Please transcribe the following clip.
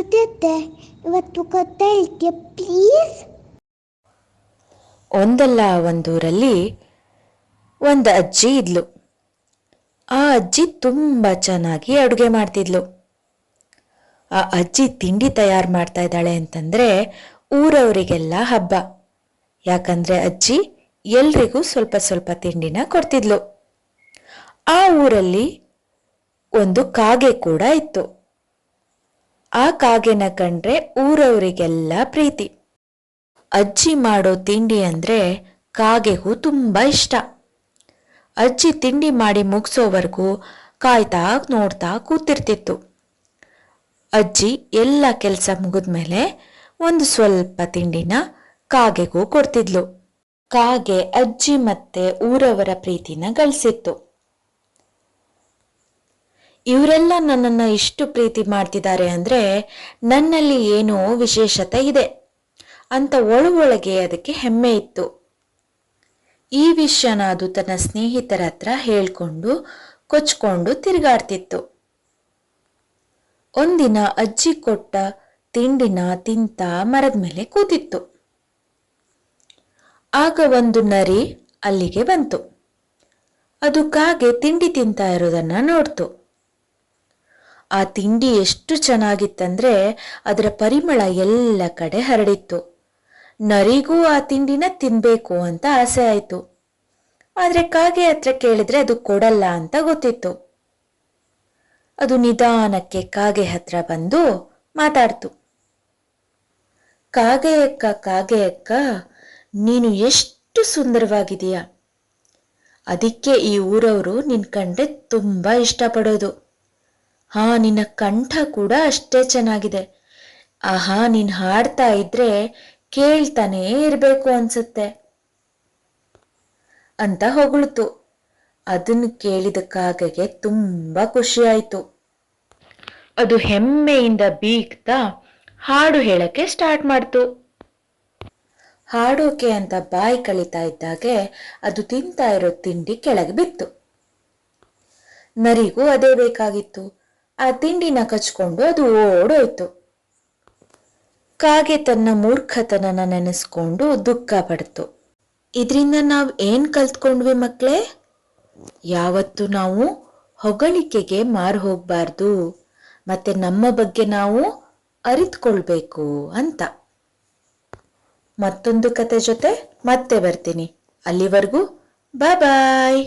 ದುಡ್ಡಿದ್ದೆ ಇವತ್ತು ಕತೆ ಹೇಳ್ತೀಯ ಪ್ಲೀಸ್ ಒಂದಲ್ಲ ಒಂದೂರಲ್ಲಿ ಒಂದು ಅಜ್ಜಿ ಇದ್ಲು. ಆ ಅಜ್ಜಿ ತುಂಬ ಚೆನ್ನಾಗಿ ಅಡುಗೆ ಮಾಡ್ತಿದ್ಲು. ಆ ಅಜ್ಜಿ ತಿಂಡಿ ತಯಾರು ಮಾಡ್ತಾ ಇದ್ದಾಳೆ ಅಂತಂದ್ರೆ ಊರವರಿಗೆಲ್ಲ ಹಬ್ಬ. ಯಾಕಂದ್ರೆ ಅಜ್ಜಿ ಎಲ್ರಿಗೂ ಸ್ವಲ್ಪ ಸ್ವಲ್ಪ ತಿಂಡಿನ ಕೊಡ್ತಿದ್ಲು. ಆ ಊರಲ್ಲಿ ಒಂದು ಕಾಗೆ ಕೂಡ ಇತ್ತು. ಆ ಕಾಗೆನ ಕಂಡ್ರೆ ಊರವರಿಗೆಲ್ಲ ಪ್ರೀತಿ. ಅಜ್ಜಿ ಮಾಡೋ ತಿಂಡಿ ಅಂದ್ರೆ ಕಾಗೆಗೂ ತುಂಬಾ ಇಷ್ಟ. ಅಜ್ಜಿ ತಿಂಡಿ ಮಾಡಿ ಮುಗಿಸೋವರೆಗೂ ಕಾಯ್ತಾ ನೋಡ್ತಾ ಕೂತಿರ್ತಿತ್ತು. ಅಜ್ಜಿ ಎಲ್ಲ ಕೆಲಸ ಮುಗಿದ್ಮೇಲೆ ಒಂದು ಸ್ವಲ್ಪ ತಿಂಡಿನ ಕಾಗೆಗೂ ಕೊಡ್ತಿದ್ಲು. ಕಾಗೆ ಅಜ್ಜಿ ಮತ್ತೆ ಊರವರ ಪ್ರೀತಿನ ಗಳಿಸಿತ್ತು. ಇವರೆಲ್ಲ ನನ್ನನ್ನು ಇಷ್ಟು ಪ್ರೀತಿ ಮಾಡ್ತಿದ್ದಾರೆ ಅಂದರೆ ನನ್ನಲ್ಲಿ ಏನೋ ವಿಶೇಷತೆ ಇದೆ ಅಂತ ಒಳಗೆ ಅದಕ್ಕೆ ಹೆಮ್ಮೆ ಇತ್ತು. ಈ ವಿಷಯನ ಅದು ತನ್ನ ಸ್ನೇಹಿತರ ಹತ್ರ ಹೇಳ್ಕೊಂಡು, ಕೊಚ್ಕೊಂಡು ತಿರುಗಾಡ್ತಿತ್ತು. ಒಂದಿನ ಅಜ್ಜಿ ಕೊಟ್ಟ ತಿಂಡಿನ ತಿಂತ ಮರದ ಮೇಲೆ ಕೂತಿತ್ತು. ಆಗ ಒಂದು ನರಿ ಅಲ್ಲಿಗೆ ಬಂತು. ಅದು ಕಾಗೆ ತಿಂಡಿ ತಿಂತಾ ಇರೋದನ್ನ ನೋಡ್ತು. ಆ ತಿಂಡಿ ಎಷ್ಟು ಚೆನ್ನಾಗಿತ್ತಂದ್ರೆ ಅದರ ಪರಿಮಳ ಎಲ್ಲ ಕಡೆ ಹರಡಿತ್ತು. ನರಿಗೂ ಆ ತಿಂಡಿನ ತಿನ್ಬೇಕು ಅಂತ ಆಸೆ ಆಯಿತು. ಆದರೆ ಕಾಗೆ ಹತ್ರ ಕೇಳಿದ್ರೆ ಅದು ಕೊಡಲ್ಲ ಅಂತ ಗೊತ್ತಿತ್ತು. ಅದು ನಿಧಾನಕ್ಕೆ ಕಾಗೆ ಹತ್ರ ಬಂದು ಮಾತಾಡ್ತು. ಕಾಗೆ ಅಕ್ಕ ಕಾಗೆ ಅಕ್ಕ, ನೀನು ಎಷ್ಟು ಸುಂದರವಾಗಿದೀಯ ಅದಕ್ಕೆ ಈ ಊರವರು ನಿನ್ ಕಂಡ್ರೆ ತುಂಬಾ ಇಷ್ಟಪಡೋದು. ಹಾ, ನಿನ್ನ ಕಂಠ ಕೂಡ ಅಷ್ಟೇ ಚೆನ್ನಾಗಿದೆ. ಆಹಾ, ನೀನ್ ಹಾಡ್ತಾ ಇದ್ರೆ ಕೇಳ್ತಾನೇ ಇರ್ಬೇಕು ಅನ್ಸುತ್ತೆ. ಅಂತ ಹೊಗಳಿತು. ಅದನ್ನು ಕೇಳಿದ ಕಾಗೆಗೆ ತುಂಬಾ ಖುಷಿ ಆಯ್ತು. ಅದು ಹೆಮ್ಮೆಯಿಂದ ಬೀಗ್ತಾ ಹಾಡು ಹೇಳಕ್ಕೆ ಸ್ಟಾರ್ಟ್ ಮಾಡ್ತು. ಹಾಡೋಕೆ ಅಂತ ಬಾಯಿ ಕಳಿತಾ ಇದ್ದಾಗೆ ಅದು ತಿಂತಾ ಇರೋ ತಿಂಡಿ ಕೆಳಗೆ ಬಿತ್ತು. ನರಿಗೂ ಅದೇ ಬೇಕಾಗಿತ್ತು. ಆ ತಿಂಡಿನ ಕಚ್ಕೊಂಡು ಅದು ಓಡೋಯ್ತು. ಕಾಗೆ ತನ್ನ ಮೂರ್ಖತನನ ನೆನೆಸ್ಕೊಂಡು ದುಃಖ ಪಡ್ತು. ಇದರಿಂದ ನಾವು ಏನು ಕಲ್ತ್ಕೊಂಡ್ವಿ ಮಕ್ಕಳೇ ಯಾವತ್ತು ನಾವು ಹೊಗಳಿಕೆಗೆ ಮಾರು ಹೋಗ್ಬಾರ್ದು, ಮತ್ತೆ ನಮ್ಮ ಬಗ್ಗೆ ನಾವು ಅರಿತುಕೊಳ್ಬೇಕು ಅಂತ. ಮತ್ತೊಂದು ಕತೆ ಜೊತೆ ಮತ್ತೆ ಬರ್ತೀನಿ. ಅಲ್ಲಿವರೆಗೂ ಬಾಯ್ ಬಾಯ್.